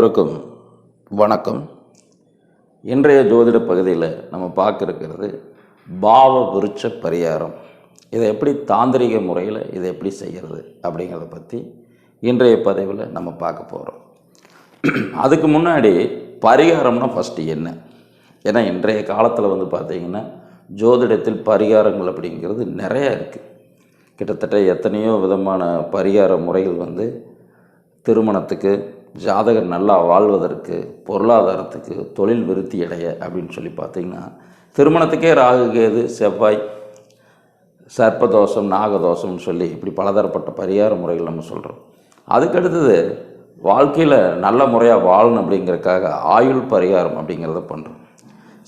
அனைவருக்கும் வணக்கம். இன்றைய ஜோதிட பகுதியில் நம்ம பார்க்க இருக்கிறது பாவ விருட்ச பரிகாரம். இதை எப்படி தாந்திரிக முறையில் இதை எப்படி செய்கிறது அப்படிங்கிறத பற்றி இன்றைய பதிவில் நம்ம பார்க்க போகிறோம் அதுக்கு முன்னாடி பரிகாரம்னா ஃபஸ்ட்டு என்ன? ஏன்னா இன்றைய காலத்தில் வந்து பார்த்திங்கன்னா ஜோதிடத்தில் பரிகாரங்கள் அப்படிங்கிறது நிறையா இருக்குது கிட்டத்தட்ட எத்தனையோ விதமான பரிகார முறைகள் வந்து திருமணத்துக்கு ஜாதகர் நல்லா வாழ்வதற்கு பொருளாதாரத்துக்கு தொழில் விருத்தி அடைய அப்படின்னு சொல்லி பார்த்தீங்கன்னா திருமணத்துக்கே ராகு கேது செவ்வாய் சர்ப்பதோஷம் நாகதோஷம்னு சொல்லி இப்படி பலதரப்பட்ட பரிகார முறைகள் நம்ம சொல்கிறோம் அதுக்கடுத்தது வாழ்க்கையில் நல்ல முறையாக வாழணும் அப்படிங்கிறதுக்காக ஆயுள் பரிகாரம் அப்படிங்கிறத பண்ணுறோம்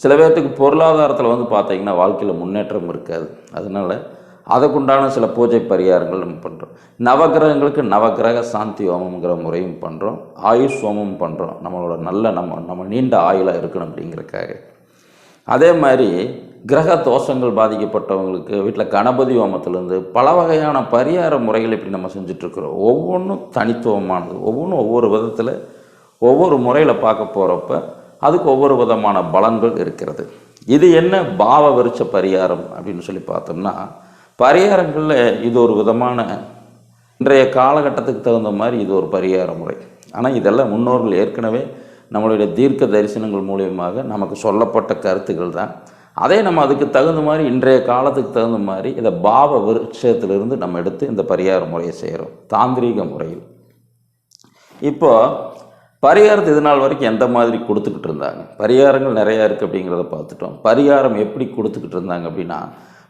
சில பேர்த்துக்கு பொருளாதாரத்தில் வந்து பார்த்தீங்கன்னா வாழ்க்கையில் முன்னேற்றம் இருக்காது. அதனால் அதுக்குண்டான சில பூஜை பரிகாரங்கள் நம்ம பண்ணுறோம் நவகிரகங்களுக்கு நவகிரக சாந்தி ஹோமங்கிற முறையும் பண்ணுறோம் ஆயுஷ் ஹோமம் பண்ணுறோம் நம்மளோட நல்ல நம்ம நம்ம நீண்ட ஆயுளாக இருக்கணும் அப்படிங்கிறதுக்காக அதே மாதிரி கிரக தோஷங்கள் பாதிக்கப்பட்டவங்களுக்கு வீட்டில் கணபதி ஹோமத்திலேருந்து பல வகையான பரிகார முறைகள் இப்படி நம்ம செஞ்சிட்ருக்குறோம். ஒவ்வொன்றும் தனித்துவமானது. ஒவ்வொன்றும் ஒவ்வொரு விதத்தில் ஒவ்வொரு முறையில் பார்க்க போகிறப்ப அதுக்கு ஒவ்வொரு விதமான பலன்கள் இருக்கிறது. இது என்ன பாவ விருச்ச பரிகாரம் அப்படின்னு சொல்லி பார்த்தோம்னா பரிகாரங்களில் இது ஒரு விதமான இன்றைய காலகட்டத்துக்கு தகுந்த மாதிரி இது ஒரு பரிகார முறை. ஆனால் இதெல்லாம் முன்னோர்கள் ஏற்கனவே நம்மளுடைய தீர்க்க தரிசனங்கள் மூலியமாக நமக்கு சொல்லப்பட்ட கருத்துக்கள் தான். அதே நம்ம அதுக்கு தகுந்த மாதிரி இன்றைய காலத்துக்கு தகுந்த மாதிரி இதை பாவ விருட்சத்திலிருந்து நம்ம எடுத்து இந்த பரிகார முறையை செய்கிறோம் தாந்திரீக முறையில். இப்போது பரிகாரத்தை இது நாள் வரைக்கும் எந்த மாதிரி கொடுத்துக்கிட்டு இருந்தாங்க? பரிகாரங்கள் நிறையா இருக்குது அப்படிங்கிறத பார்த்துட்டோம். பரிகாரம் எப்படி கொடுத்துக்கிட்டு இருந்தாங்க அப்படின்னா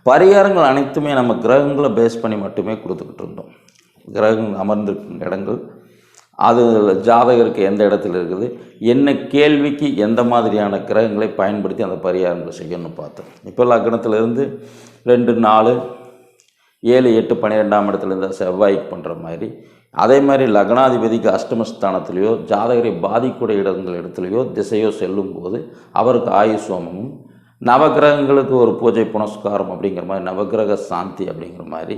பரிகாரங்கள் அனைத்துமே நம்ம கிரகங்களை பேஸ் பண்ணி மட்டுமே கொடுத்துக்கிட்டு இருந்தோம். கிரகங்கள் அமர்ந்திருக்கும் இடங்கள். அது ஜாதகருக்கு எந்த இடத்துல இருக்குது? என்ன கேள்விக்கு எந்த மாதிரியான கிரகங்களை பயன்படுத்தி அந்த பரிகாரங்களை செய்யணும்னு பார்த்தோம். இப்போ லக்னத்திலேருந்து ரெண்டு நாலு ஏழு எட்டு பன்னிரெண்டாம் இடத்துல இருந்த செவ்வாய்க்கு பண்ணுற மாதிரி. அதே மாதிரி லக்னாதிபதிக்கு அஷ்டமஸ்தானத்திலேயோ ஜாதகரை பாதிக்கூடிய இடங்கள் இடத்துலையோ திசையோ செல்லும் போது அவருக்கு ஆயுஷ் சோமமும் நவகிரகங்களுக்கு ஒரு பூஜை புனஸ்காரம் அப்படிங்கிற மாதிரி நவகிரக சாந்தி அப்படிங்கிற மாதிரி.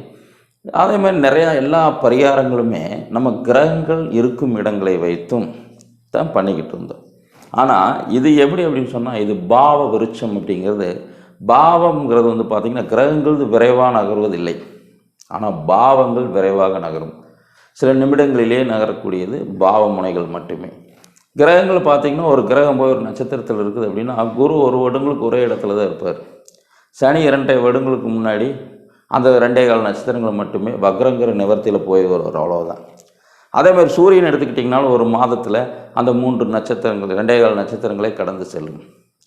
அதே மாதிரி நிறையா எல்லா பரிகாரங்களுமே நம்ம கிரகங்கள் இருக்கும் இடங்களை வைத்தும் தான் பண்ணிக்கிட்டு இருந்தோம். ஆனால் இது எப்படி அப்படின்னு சொன்னால் இது பாவ விருட்சம் அப்படிங்கிறது பாவம்ங்கிறது வந்து பார்த்திங்கன்னா கிரகங்கள் விரைவாக நகர்வதில்லை. ஆனால் பாவங்கள் விரைவாக நகரும். சில நிமிடங்களிலே நகரக்கூடியது பாவ முனைகள் மட்டுமே. கிரகங்கள் பார்த்திங்கன்னா ஒரு கிரகம் போய் ஒரு நட்சத்திரத்தில் இருக்குது அப்படின்னா குரு ஒரு வருடங்களுக்கு ஒரே இடத்துல தான் இருப்பார். சனி இரண்டரை வருடங்களுக்கு முன்னாடி அந்த ரெண்டே கால நட்சத்திரங்கள் மட்டுமே வக்ரங்கிற நிவர்த்தியில் போய் வருவார் அவ்வளோதான் அதே மாதிரி சூரியன் எடுத்துக்கிட்டிங்கனாலும் ஒரு மாதத்தில் அந்த மூன்று நட்சத்திரங்கள் ரெண்டே கால நட்சத்திரங்களே கடந்து செல்லும்.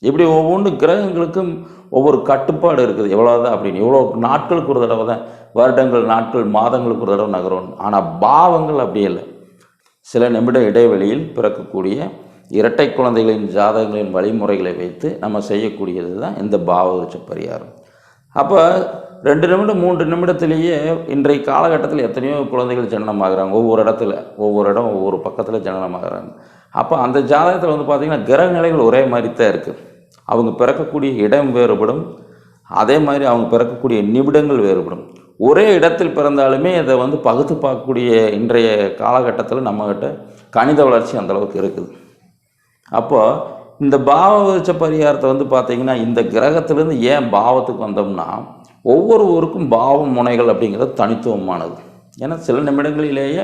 இப்படி ஒவ்வொன்று கிரகங்களுக்கும் ஒவ்வொரு கட்டுப்பாடு இருக்குது. எவ்வளோதான் அப்படின்னு இவ்வளோ நாட்களுக்கு ஒரு தடவை தான் வருடங்கள் நாட்கள் மாதங்களுக்கு ஒரு தடவை நகரும். ஆனால் பாவங்கள் அப்படி இல்லை. சில நிமிட இடைவெளியில் பிறக்கக்கூடிய இரட்டை குழந்தைகளின் ஜாதகங்களின் வழிமுறைகளை வைத்து நம்ம செய்யக்கூடியது தான் இந்த பாவவிருச்ச பரிகாரம். அப்போ ரெண்டு நிமிடம் மூன்று நிமிடத்திலேயே இன்றைய காலகட்டத்தில் எத்தனையோ குழந்தைகள் ஜனனமாகறாங்க. ஒவ்வொரு இடத்துல ஒவ்வொரு இடம் ஒவ்வொரு பக்கத்தில் ஜனனமாகறாங்க. அப்போ அந்த ஜாதகத்தில் வந்து பார்த்திங்கன்னா கிரக நிலைகள் ஒரே மாதிரி தான் இருக்குது அவங்க பிறக்கக்கூடிய இடம் வேறுபடும். அதே மாதிரி அவங்க பிறக்கக்கூடிய நிமிடங்கள் வேறுபடும். ஒரே இடத்தில் பிறந்தாலுமே இதை வந்து பகுத்து பார்க்கக்கூடிய இன்றைய காலகட்டத்தில் நம்மக்கிட்ட கணித வளர்ச்சி அந்தளவுக்கு இருக்குது. அப்போது இந்த பாவ பரிகாரத்தை வந்து பார்த்திங்கன்னா இந்த கிரகத்திலேருந்து ஏன் பாவத்துக்கு வந்தோம்னா ஒவ்வொரு ஊருக்கும் பாவ முனைகள் அப்படிங்கிறது தனித்துவமானது. ஏன்னா சில நிமிடங்களிலேயே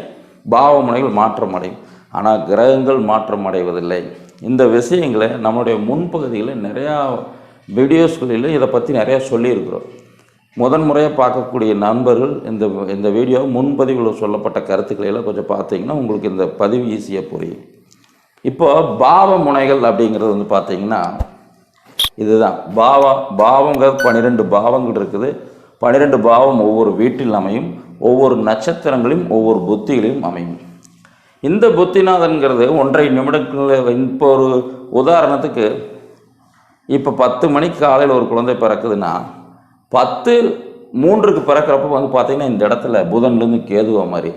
பாவ முனைகள் மாற்றம் அடையும். ஆனால் கிரகங்கள் மாற்றம் அடைவதில்லை. இந்த விஷயங்களை நம்மளுடைய முன்பகுதியில் நிறையா வீடியோஸ்களில் இதை பற்றி நிறையா சொல்லியிருக்கிறோம். முதன் முறையாக பார்க்கக்கூடிய நண்பர்கள் இந்த இந்த வீடியோ முன்பதிவில் சொல்லப்பட்ட கருத்துக்களை எல்லாம் கொஞ்சம் பார்த்தீங்கன்னா உங்களுக்கு இந்த பதிவு ஈஸியாக புரியும். இப்போ பாவ முனைகள் அப்படிங்கிறது வந்து பார்த்தீங்கன்னா இதுதான். பாவம் பாவங்கிறது பன்னிரெண்டு பாவங்கள் இருக்குது. பன்னிரெண்டு பாவம் ஒவ்வொரு வீட்டில் அமையும். ஒவ்வொரு நட்சத்திரங்களையும் ஒவ்வொரு புத்திகளையும் அமையும். இந்த புத்திநாதன்கிறது ஒன்றரை நிமிடங்களில் இப்போ ஒரு உதாரணத்துக்கு இப்போ பத்து மணிக்கு காலையில் ஒரு குழந்தை பிறக்குதுன்னா பத்து மூன்றுக்கு பிறக்கிறப்ப வந்து பார்த்திங்கன்னா இந்த இடத்துல புதன்லேருந்து கேதுவா மாதிரி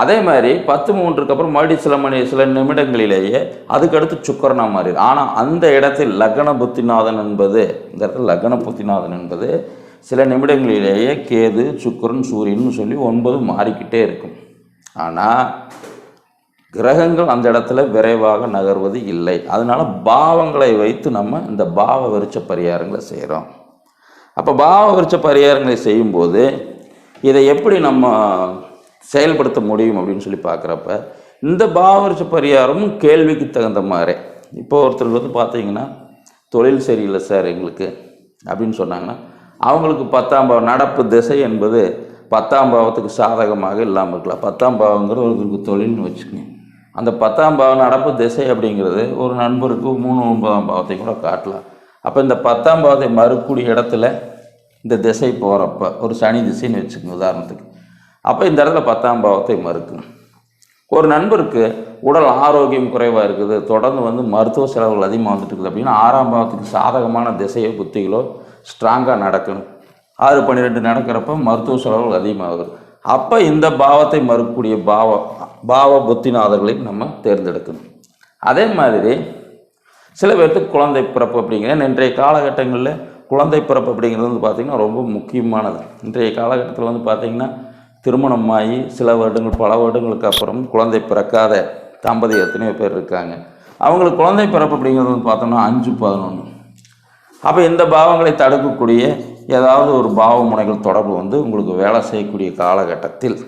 அதே மாதிரி பத்து மூன்றுக்கு அப்புறம் மறுபடியும் சில மணி சில நிமிடங்களிலேயே அதுக்கடுத்து சுக்கரனா மாறிடு ஆனால் அந்த இடத்தில் லக்ன புத்திநாதன் என்பது இந்த இடத்துல லக்ன புத்திநாதன் என்பது சில நிமிடங்களிலேயே கேது சுக்கரன் சூரியன் சொல்லி ஒன்பது மாறிக்கிட்டே இருக்கும். ஆனால் கிரகங்கள் அந்த இடத்துல விரைவாக நகர்வது இல்லை. அதனால் பாவங்களை வைத்து நம்ம இந்த பாவ வெறிச்ச பரிகாரங்களை செய்கிறோம் அப்போ பாவ விருட்ச பரிகாரங்களை செய்யும்போது இதை எப்படி நம்ம செயல்படுத்த முடியும் அப்படின்னு சொல்லி பார்க்குறப்ப இந்த பாவரிச்ச பரிகாரமும் கேள்விக்கு தகுந்த மாதிரி. இப்போ ஒருத்தருக்கு வந்து பார்த்தீங்கன்னா தொழில் சரியில்லை சார் எங்களுக்கு அப்படின்னு சொன்னாங்கன்னா அவங்களுக்கு பத்தாம் பாவம் நடப்பு திசை என்பது பத்தாம் பாவத்துக்கு சாதகமாக இல்லாமல் இருக்கலாம். பத்தாம் பாவங்கிறது ஒருத்தருக்கு தொழில்னு வச்சுக்கோங்க. அந்த பத்தாம் பாவம் நடப்பு திசை அப்படிங்கிறது ஒரு நண்பருக்கு மூணு ஒன்பதாம் பாவத்தை கூட காட்டலாம். அப்போ இந்த பத்தாம் பாதை மறுக்கூடிய இடத்துல இந்த திசை போகிறப்ப ஒரு சனி திசைன்னு வச்சுக்கோங்க உதாரணத்துக்கு. அப்போ இந்த இடத்துல பத்தாம் பாவத்தை மறுக்கும் ஒரு நண்பருக்கு உடல் ஆரோக்கியம் குறைவாக இருக்குது தொடர்ந்து வந்து மருத்துவ செலவுகள் அதிகமாக வந்துட்டு இருக்குது அப்படின்னா ஆறாம் பாவத்துக்கு சாதகமான திசையோ புத்திகளோ ஸ்ட்ராங்காக நடக்கணும். ஆறு பன்னிரெண்டு நடக்கிறப்ப மருத்துவ செலவுகள் அதிகமாகுது. அப்போ இந்த பாவத்தை மறுக்கக்கூடிய பாவ பாவ புத்திநாதர்களையும் நம்ம தேர்ந்தெடுக்கணும். அதே மாதிரி சில பேர்த்துக்கு குழந்தை பிறப்பு அப்படிங்கிறது இன்றைய காலகட்டங்களில் குழந்தை பிறப்பு அப்படிங்கிறது வந்து பார்த்திங்கன்னா ரொம்ப முக்கியமானது. இன்றைய காலகட்டத்தில் வந்து பார்த்திங்கன்னா திருமணமாகி சில வருடங்கள் பல வருடங்களுக்கு அப்புறம் குழந்தை பிறக்காத தம்பதி எத்தனையோ பேர் இருக்காங்க. அவங்களுக்கு குழந்தை பிறப்பு அப்படிங்கிறது வந்து பார்த்தோம்னா அஞ்சு பதினொன்று அப்போ இந்த பாவங்களை தடுக்கக்கூடிய ஏதாவது ஒரு பாவ முனைகள் தொடர்பு வந்து உங்களுக்கு வேலை செய்யக்கூடிய காலகட்டத்தில்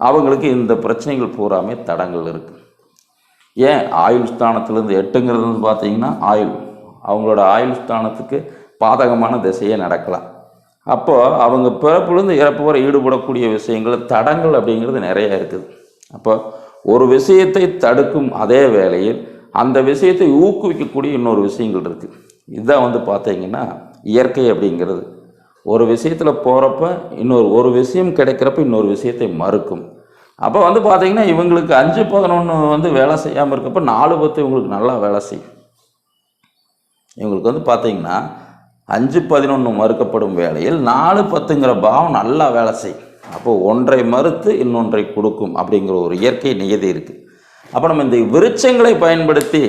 அவங்களுக்கு இந்த பிரச்சனைகள் பூராமே தடங்கள் இருக்குது ஏன் ஆயுள் ஸ்தானத்துலேருந்து எட்டுங்கிறது வந்து பார்த்தீங்கன்னா ஆயுள். அவங்களோட ஆயுள் ஸ்தானத்துக்கு பாதகமான திசையே நடக்கலாம். அப்போது அவங்க பிறப்புலேருந்து இறப்பு வரை ஈடுபடக்கூடிய விஷயங்கள் தடங்கள் அப்படிங்கிறது நிறைய இருக்குது. அப்போ ஒரு விஷயத்தை தடுக்கும் அதே வேளையில் அந்த விஷயத்தை ஊக்குவிக்கக்கூடிய இன்னொரு விஷயங்கள் இருக்குது இதுதான் வந்து பார்த்தீங்கன்னா இயற்கை அப்படிங்கிறது. ஒரு விஷயத்தில் போகிறப்ப இன்னொரு ஒரு விஷயம் கிடைக்கிறப்ப இன்னொரு விஷயத்தை மறுக்கும். அப்போ வந்து பார்த்தீங்கன்னா இவங்களுக்கு அஞ்சு பதினொன்று வந்து வேலை செய்யாமல் இருக்கப்போ நாலு பத்து இவங்களுக்கு நல்லா வேலை செய்யும். இவங்களுக்கு வந்து பார்த்தீங்கன்னா அஞ்சு பதினொன்று மறுக்கப்படும் வேலையில் நாலு பத்துங்கிற பாவம் நல்லா வேலை செய்யும். அப்போ ஒன்றை மறுத்து இன்னொன்றை கொடுக்கும் அப்படிங்கிற ஒரு இயற்கை நியதி இருக்குது அப்போ நம்ம இந்த விருட்சங்களை பயன்படுத்தி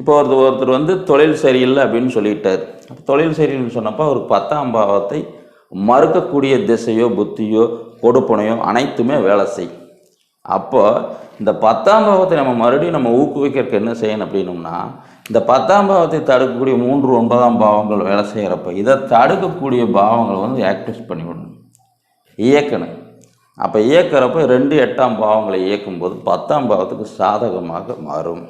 இப்போ ஒருத்தர் ஒருத்தர் வந்து தொழில் சரியில்லை அப்படின்னு சொல்லிட்டார். அப்போ தொழில் சரியில்லைன்னு சொன்னப்போ அவருக்கு பத்தாம் பாவத்தை மறுக்கக்கூடிய திசையோ புத்தியோ கொடுப்பனையோ அனைத்துமே வேலை செய்யும் அப்போ இந்த பத்தாம் பாவத்தை நம்ம மறுபடியும் நம்ம ஊக்குவிக்கிறதுக்கு என்ன செய்யணும் அப்படின்னோம்னா இந்த பத்தாம் பாவத்தை தடுக்கக்கூடிய மூன்று ஒன்பதாம் பாவங்கள் வேலை செய்கிறப்ப இதை தடுக்கக்கூடிய பாவங்களை வந்து ஆக்டிவேட் பண்ணி விடணும் இயக்கணும். அப்போ இயக்கிறப்ப ரெண்டு எட்டாம் பாவங்களை இயக்கும்போது பத்தாம் பாவத்துக்கு சாதகமாக மாறும்.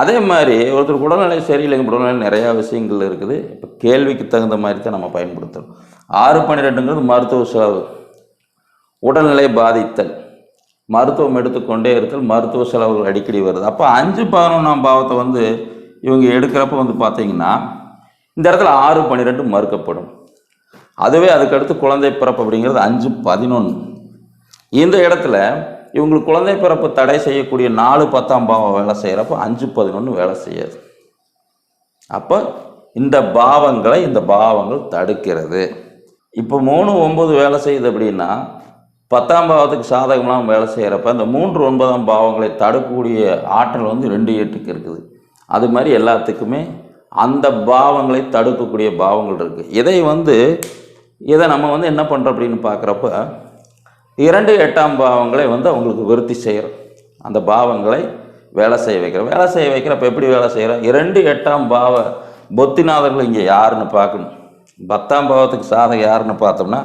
அதே மாதிரி ஒருத்தர் உடல்நிலை சரியில்லைங்க உடல்நிலை நிறையா விஷயங்கள் இருக்குது. இப்போ கேள்விக்கு தகுந்த மாதிரி தான் நம்ம பயன்படுத்தணும். ஆறு பன்னிரெண்டுங்கிறது மருத்துவ செலவு. உடல்நிலை பாதித்தல் மருத்துவம் எடுத்துக்கொண்டே இருத்தல் மருத்துவ செலவுகள் அடிக்கடி வருது. அப்போ அஞ்சு பதினொன்றாம் பாவத்தை வந்து இவங்க எடுக்கிறப்ப வந்து பார்த்தீங்கன்னா இந்த இடத்துல ஆறு பன்னிரெண்டு மறுக்கப்படும். அதுவே அதுக்கடுத்து குழந்தை பிறப்பு அப்படிங்கிறது அஞ்சு பதினொன்று இந்த இடத்துல இவங்களுக்கு குழந்தை பிறப்பு தடை செய்யக்கூடிய நாலு பத்தாம் பாவம் வேலை செய்கிறப்போ அஞ்சு பதினொன்று வேலை செய்யாது. அப்போ இந்த பாவங்களை இந்த பாவங்கள் தடுக்கிறது. இப்போ மூணு ஒம்பது வேலை செய்யுது அப்படின்னா பத்தாம் பாவத்துக்கு சாதகமாக வேலை செய்கிறப்ப இந்த மூன்று ஒன்பதாம் பாவங்களை தடுக்கக்கூடிய ஆற்றல் வந்து ரெண்டு எட்டுக்கு இருக்குது. அது மாதிரி எல்லாத்துக்குமே அந்த பாவங்களை தடுக்கக்கூடிய பாவங்கள் இருக்குது இதை வந்து இதை நம்ம வந்து என்ன பண்ணுறோம் அப்படின்னு பார்க்குறப்ப இரண்டு எட்டாம் பாவங்களை வந்து அவங்களுக்கு விருத்தி செய்கிறோம் அந்த பாவங்களை வேலை செய்ய வைக்கிறோம். வேலை செய்ய வைக்கிறப்ப எப்படி வேலை செய்கிறோம் இரண்டு எட்டாம் பாவ பொத்திநாதர்கள் இங்கே யாருன்னு பார்க்கணும். பத்தாம் பாவத்துக்கு சாதகம் யாருன்னு பார்த்தோம்னா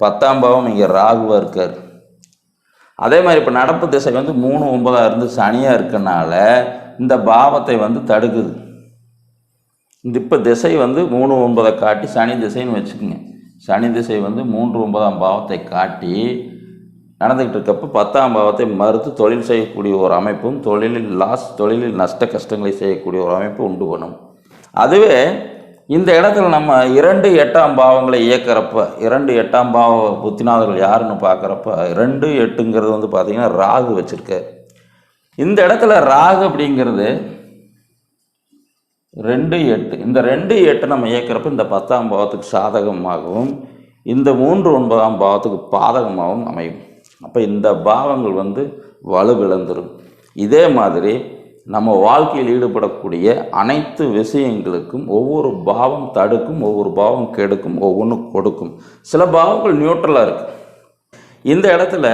பத்தாம் பாவம் இங்கே ராகுவாக இருக்கார். அதே மாதிரி இப்போ நடப்பு திசை வந்து மூணு ஒன்பதாக இருந்து சனியாக இருக்கனால இந்த பாவத்தை வந்து தடுக்குது. இந்த இப்போ திசை வந்து மூணு ஒன்பதை காட்டி சனி திசைன்னு வச்சுக்கோங்க. சனி திசை வந்து மூன்று ஒன்பதாம் பாவத்தை காட்டி நடந்துக்கிட்டு இருக்கப்போ பத்தாம் பாவத்தை மறுத்து தொழில் செய்யக்கூடிய ஒரு அமைப்பும் தொழிலில் லாஸ் தொழிலில் நஷ்ட கஷ்டங்களை செய்யக்கூடிய ஒரு அமைப்பு உண்டு பண்ணும். அதுவே இந்த இடத்துல நம்ம இரண்டு எட்டாம் பாவங்களை இயக்கிறப்ப இரண்டு எட்டாம் பாவ புத்திநாதர்கள் யாருன்னு பார்க்குறப்ப ரெண்டு எட்டுங்கிறது வந்து பார்த்திங்கன்னா ராகு வச்சுருக்க. இந்த இடத்துல ராகு அப்படிங்கிறது ரெண்டு எட்டு இந்த ரெண்டு எட்டு நம்ம இயக்கிறப்ப இந்த பத்தாம் பாவத்துக்கு சாதகமாகவும் இந்த மூன்று ஒன்பதாம் பாவத்துக்கு பாதகமாகவும் அமையும். அப்போ இந்த பாவங்கள் வந்து வலுவிழந்துடும் இதே மாதிரி நம்ம வாழ்க்கையில் ஈடுபடக்கூடிய அனைத்து விஷயங்களுக்கும் ஒவ்வொரு பாவம் தடுக்கும் ஒவ்வொரு பாவம் கெடுக்கும் ஒவ்வொன்றும் கொடுக்கும். சில பாவங்கள் நியூட்ரலாக இருக்குது இந்த இடத்துல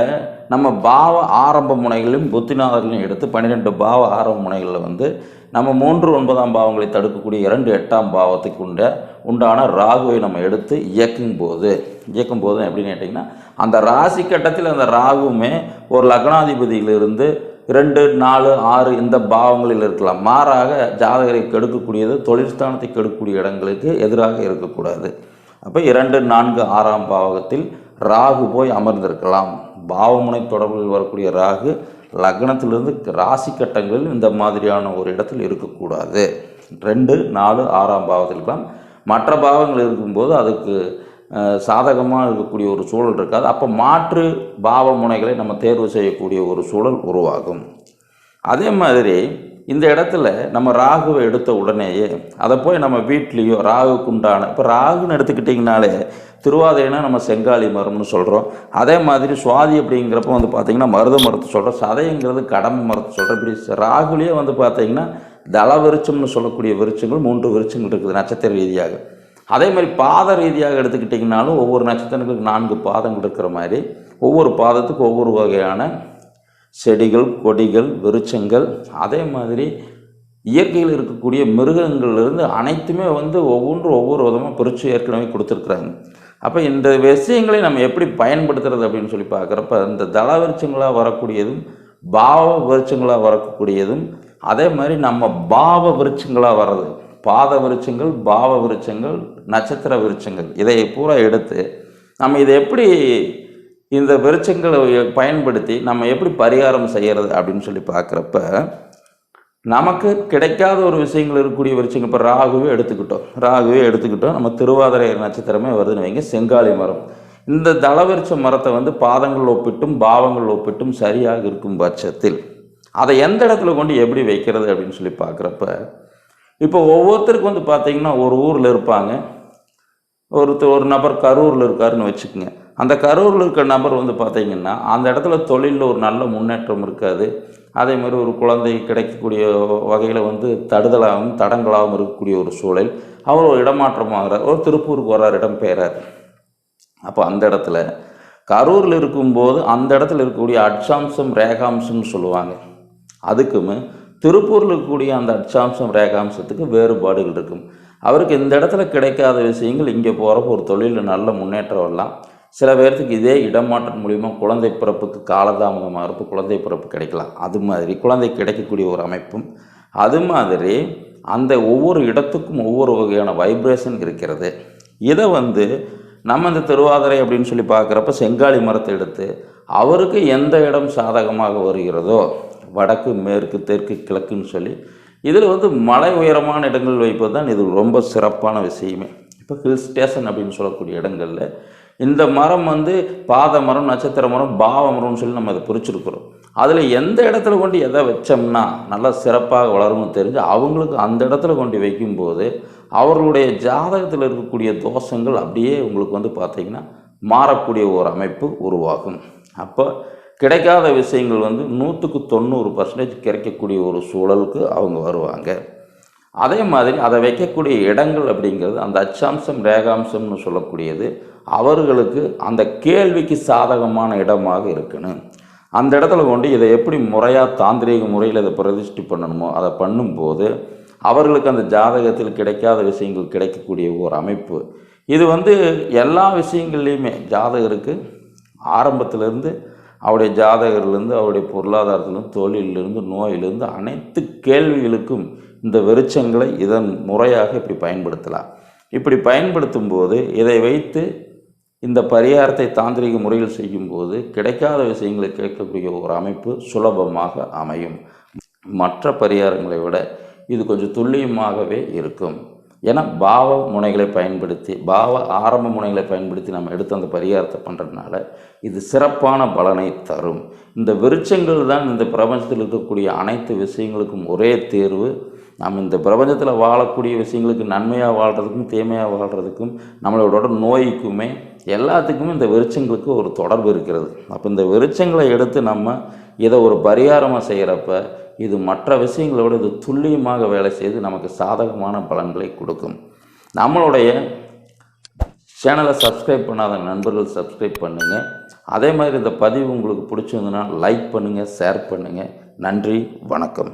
நம்ம பாவ ஆரம்ப முனைகளையும் புத்திநாதர்களையும் எடுத்து பன்னிரெண்டு பாவ ஆரம்ப முனைகளில் வந்து நம்ம மூன்று ஒன்பதாம் பாவங்களை தடுக்கக்கூடிய இரண்டு எட்டாம் பாவத்துக்கு உண்ட உண்டான ராகுவை நம்ம எடுத்து இயக்கும் போது இயக்கும் போது எப்படின்னு கேட்டிங்கன்னா அந்த ராசி கட்டத்தில் அந்த ராகுவுமே ஒரு லக்னாதிபதியிலிருந்து இரண்டு நாலு ஆறு இந்த பாவங்களில் இருக்கலாம். மாறாக ஜாதகரை கெடுக்கக்கூடியது தொழிற்ஸ்தானத்தை கெடுக்கக்கூடிய இடங்களுக்கு எதிராக இருக்கக்கூடாது. அப்போ இரண்டு நான்கு ஆறாம் பாவகத்தில் ராகு போய் அமர்ந்திருக்கலாம். பாவமுனை தொடர்பில் வரக்கூடிய ராகு லக்னத்திலிருந்து ராசி கட்டங்களில் இந்த மாதிரியான ஒரு இடத்தில் இருக்கக்கூடாது. ரெண்டு நாலு ஆறாம் பாவத்தில் இருக்கலாம். மற்ற பாவங்கள் இருக்கும்போது அதுக்கு சாதகமாக இருக்கக்கூடிய ஒரு சூழல் இருக்காது. அப்போ மாற்று பாவ முனைகளை நம்ம தேர்வு செய்யக்கூடிய ஒரு சூழல் உருவாகும். அதே மாதிரி இந்த இடத்துல நம்ம ராகுவை எடுத்த உடனேயே அதை போய் நம்ம வீட்லேயோ ராகுக்குண்டான இப்போ ராகுன்னு எடுத்துக்கிட்டிங்கனாலே திருவாதிரைனா நம்ம செங்காலி மரம்னு சொல்கிறோம் அதே மாதிரி சுவாதி அப்படிங்கிறப்ப வந்து பார்த்திங்கன்னா மருத மரத்தை சொல்கிறோம் சதைங்கிறது கடம்பு மரத்தை சொல்கிறோம் இப்படி ராகுலேயே வந்து பார்த்திங்கன்னா தள விருச்சம்னு சொல்லக்கூடிய விருச்சங்கள் மூன்று விருச்சங்கள் இருக்குது நட்சத்திர ரீதியாக. அதே மாதிரி பாத ரீதியாக எடுத்துக்கிட்டிங்கனாலும் ஒவ்வொரு நட்சத்திரங்களுக்கு நான்கு பாதங்கள் இருக்கிற மாதிரி ஒவ்வொரு பாதத்துக்கு ஒவ்வொரு வகையான செடிகள் கொடிகள் விருட்சங்கள் அதே மாதிரி இயற்கையில் இருக்கக்கூடிய மிருகங்கள்லேருந்து அனைத்துமே வந்து ஒவ்வொன்றும் ஒவ்வொரு விதமாக பிரித்து ஏற்கனவே கொடுத்துருக்குறாங்க. அப்போ இந்த விஷயங்களை நம்ம எப்படி பயன்படுத்துறது அப்படின்னு சொல்லி பார்க்குறப்ப இந்த தள விருட்சங்களாக வரக்கூடியதும் பாவ விருட்சங்களாக வரக்கூடியதும் அதே மாதிரி நம்ம பாவ விருட்சங்களாக வர்றது. பாத விருட்சங்கள் பாவ விருட்சங்கள் நட்சத்திர விருட்சங்கள். இதை பூரா எடுத்து நம்ம இதை எப்படி இந்த விருட்சங்களை பயன்படுத்தி நம்ம எப்படி பரிகாரம் செய்கிறது அப்படின்னு சொல்லி பார்க்குறப்ப நமக்கு கிடைக்காத ஒரு விஷயங்கள் இருக்கக்கூடிய விருட்சங்கள். இப்போ ராகுவே எடுத்துக்கிட்டோம். ராகுவே எடுத்துக்கிட்டோம். நம்ம திருவாதிரை நட்சத்திரமே வருதுன்னு வைங்க. செங்காலி மரம். இந்த தளவிருச்ச மரத்தை வந்து பாதங்கள் ஒப்பிட்டும் பாவங்கள் ஒப்பிட்டும் சரியாக இருக்கும் பட்சத்தில் அதை எந்த இடத்துல கொண்டு எப்படி வைக்கிறது அப்படின்னு சொல்லி பார்க்குறப்ப இப்போ ஒவ்வொருத்தருக்கும் வந்து பார்த்தீங்கன்னா ஒரு ஊரில் இருப்பாங்க. ஒருத்தர் ஒரு நபர் கரூரில் இருக்காருன்னு வச்சுக்கோங்க. அந்த கரூரில் இருக்கிற நபர் வந்து பார்த்தீங்கன்னா அந்த இடத்துல தொழிலில் ஒரு நல்ல முன்னேற்றம் இருக்காது. அதே மாதிரி ஒரு குழந்தை கிடைக்கக்கூடிய வகையில் வந்து தடுதலாகவும் தடங்களாகவும் இருக்கக்கூடிய ஒரு சூழல். அவர் ஒரு இடமாற்றம் ஆகிறார் ஒரு திருப்பூருக்கு வர்றார் இடம் பெயரார் அப்போ அந்த இடத்துல கரூரில் இருக்கும்போது அந்த இடத்துல இருக்கக்கூடிய அட்சாம்சம் ரேகாம்சம்னு சொல்லுவாங்க. அதுக்குமே திருப்பூரில் இருக்கக்கூடிய அந்த அட்சாம்சம் ரேகாம்சத்துக்கு வேறுபாடுகள் இருக்கும். அவருக்கு இந்த இடத்துல கிடைக்காத விஷயங்கள் இங்கே போகிறப்ப ஒரு தொழிலில் நல்ல முன்னேற்றம் வரலாம். சில பேர்த்துக்கு இதே இடமாற்றம் மூலிமா குழந்தை பிறப்புக்கு காலதாமதமாக இருப்பு குழந்தை பிறப்பு கிடைக்கலாம். அது மாதிரி குழந்தை கிடைக்கக்கூடிய ஒரு அமைப்பும். அது மாதிரி அந்த ஒவ்வொரு இடத்துக்கும் ஒவ்வொரு வகையான வைப்ரேஷன் இருக்கிறது. இதை வந்து நம்ம இந்த திருவாதிரை அப்படின்னு சொல்லி பார்க்குறப்ப செங்காலி மரத்தை எடுத்து அவருக்கு எந்த இடம் சாதகமாக வருகிறதோ வடக்கு மேற்கு தெற்கு கிழக்குன்னு சொல்லி இதில் வந்து மலை உயரமான இடங்கள் வைப்பது தான் இது ரொம்ப சிறப்பான விஷயமே. இப்போ ஹில் ஸ்டேஷன் அப்படின்னு சொல்லக்கூடிய இடங்களில் இந்த மரம் வந்து பாத மரம் நட்சத்திர மரம் பாவ மரம்னு சொல்லி நம்ம அதை பிரிச்சிருக்கிறோம். அதில் எந்த இடத்துல கொண்டு எதை வச்சோம்னா நல்லா சிறப்பாக வளரும்னு தெரிஞ்சு அவங்களுக்கு அந்த இடத்துல கொண்டு வைக்கும்போது அவர்களுடைய ஜாதகத்தில் இருக்கக்கூடிய தோஷங்கள் அப்படியே உங்களுக்கு வந்து பார்த்திங்கன்னா மாறக்கூடிய ஒரு அமைப்பு உருவாகும். அப்போ கிடைக்காத விஷயங்கள் வந்து நூற்றுக்கு தொண்ணூறு பர்சன்டேஜ் கிடைக்கக்கூடிய ஒரு சூழலுக்கு அவங்க வருவாங்க. அதே மாதிரி அதை வைக்கக்கூடிய இடங்கள் அப்படிங்கிறது அந்த அச்சாம்சம் ரேகாம்சம்னு சொல்லக்கூடியது அவர்களுக்கு அந்த கேள்விக்கு சாதகமான இடமாக இருக்கணும். அந்த இடத்துல கொண்டு இதை எப்படி முறையாக தாந்திரீக முறையில் இதை பிரதிஷ்டி பண்ணணுமோ அதை பண்ணும்போது அவர்களுக்கு அந்த ஜாதகத்தில் கிடைக்காத விஷயங்கள் கிடைக்கக்கூடிய ஒரு அமைப்பு. இது வந்து எல்லா விஷயங்கள்லேயுமே ஜாதகருக்கு ஆரம்பத்திலேருந்து அவருடைய ஜாதகர்லேருந்து அவருடைய பொருளாதாரத்திலேருந்து தொழிலிருந்து நோயிலிருந்து அனைத்து கேள்விகளுக்கும் இந்த வெளிச்சங்களை இதன் முறையாக இப்படி பயன்படுத்தலாம். இப்படி பயன்படுத்தும் போது இதை வைத்து இந்த பரிகாரத்தை தாந்திரிக முறையில் செய்யும்போது கிடைக்காத விஷயங்களை கேட்கக்கூடிய ஒரு அமைப்பு சுலபமாக அமையும். மற்ற பரிகாரங்களை விட இது கொஞ்சம் துல்லியமாகவே இருக்கும். ஏன்னா பாவ முனைகளை பயன்படுத்தி பாவ ஆரம்ப முனைகளை பயன்படுத்தி நம்ம எடுத்து அந்த பரிகாரத்தை பண்ணுறதுனால இது சிறப்பான பலனை தரும். இந்த விருட்சங்கள் தான் இந்த பிரபஞ்சத்தில் இருக்கக்கூடிய அனைத்து விஷயங்களுக்கும் ஒரே தேர்வு. நாம் இந்த பிரபஞ்சத்தில் வாழக்கூடிய விஷயங்களுக்கு நன்மையாக வாழ்கிறதுக்கும் தீமையாக வாழ்கிறதுக்கும் நம்மளோட நோய்க்குமே எல்லாத்துக்குமே இந்த விருட்சங்களுக்கு ஒரு தொடர்பு இருக்கிறது. அப்போ இந்த விருட்சங்களை எடுத்து நம்ம இதை ஒரு பரிகாரமாக செய்கிறப்ப இது மற்ற விஷயங்களை விட இது துல்லியமாக வேலை செய்து நமக்கு சாதகமான பலன்களை கொடுக்கும். நம்மளுடைய சேனலை சப்ஸ்கிரைப் பண்ணாத நண்பர்கள் சப்ஸ்கிரைப் பண்ணுங்கள் அதே மாதிரி இந்த பதிவு உங்களுக்கு பிடிச்சிருந்ததுன்னா லைக் பண்ணுங்கள் ஷேர் பண்ணுங்கள் நன்றி வணக்கம்.